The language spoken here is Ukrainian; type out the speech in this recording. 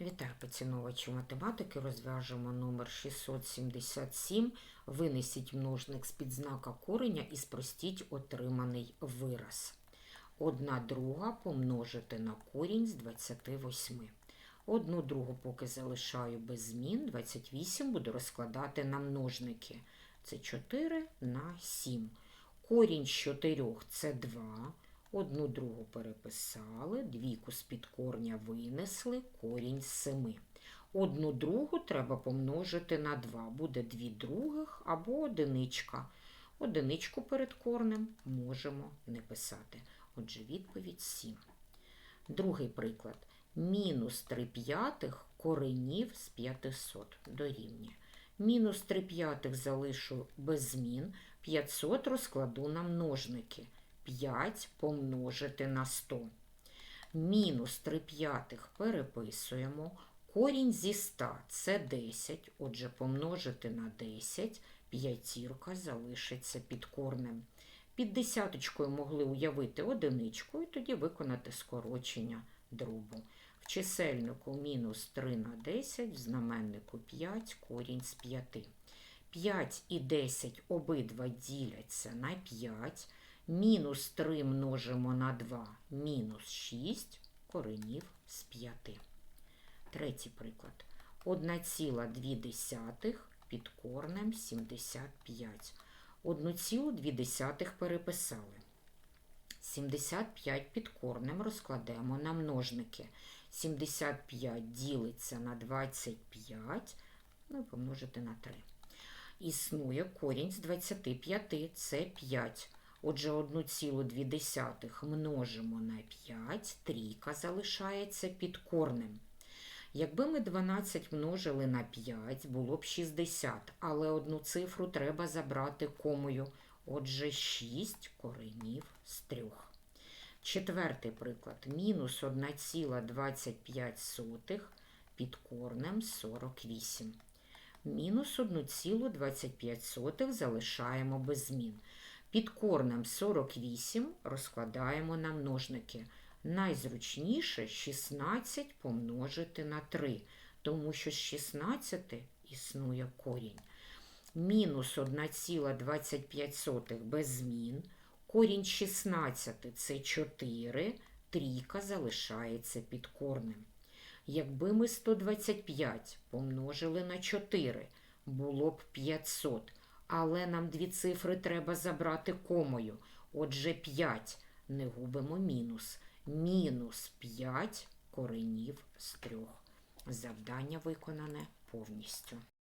Вітаю поціновувачі математики. Розв'яжемо номер 677. Винесіть множник з під знака кореня і спростіть отриманий вираз. Одна друга помножити на корінь з 28. Одну другу поки залишаю без змін. 28 буду розкладати на множники. Це 4 на 7. Корінь з 4 це 2. Одну другу переписали, двійку з-під корня винесли, корінь з 7. Одну другу треба помножити на 2. Буде 2 других або одиничка. Одиничку перед корнем можемо не писати. Отже, відповідь 7. Другий приклад. Мінус 3 п'ятих коренів з 500 дорівнює. Мінус 3 п'ятих залишу без змін, 500 розкладу на множники. 5 помножити на 100. Мінус 3 п'ятих переписуємо. Корінь зі 100 – це 10, отже, помножити на 10, п'ятірка залишиться під корнем. Під десяточкою могли уявити одиничку і тоді виконати скорочення дробу. В чисельнику мінус 3 на 10, в знаменнику 5, корінь з 5. 5 і 10 обидва діляться на 5. Мінус 3 множимо на 2, мінус 6 коренів з 5. Третій приклад. 1,2 під корнем 75. 1,2 переписали. 75 під корнем розкладемо на множники. 75 ділиться на 25, ну помножити на 3. Існує корінь з 25, це 5. Отже, 1,2 множимо на 5, трійка залишається під корнем. Якби ми 12 множили на 5, було б 60, але одну цифру треба забрати комою. Отже, 6 коренів з 3. Четвертий приклад. Мінус 1,25 під корнем 48. Мінус 1,25 залишаємо без змін. Під корнем 48 розкладаємо на множники. Найзручніше 16 помножити на 3, тому що з 16 існує корінь. Мінус 1,25 без змін. Корінь 16 це 4, трійка залишається під корнем. Якби ми 125 помножили на 4, було б 500. Але нам дві цифри треба забрати комою. Отже, 5 не губимо мінус. Мінус 5 коренів з трьох. Завдання виконане повністю.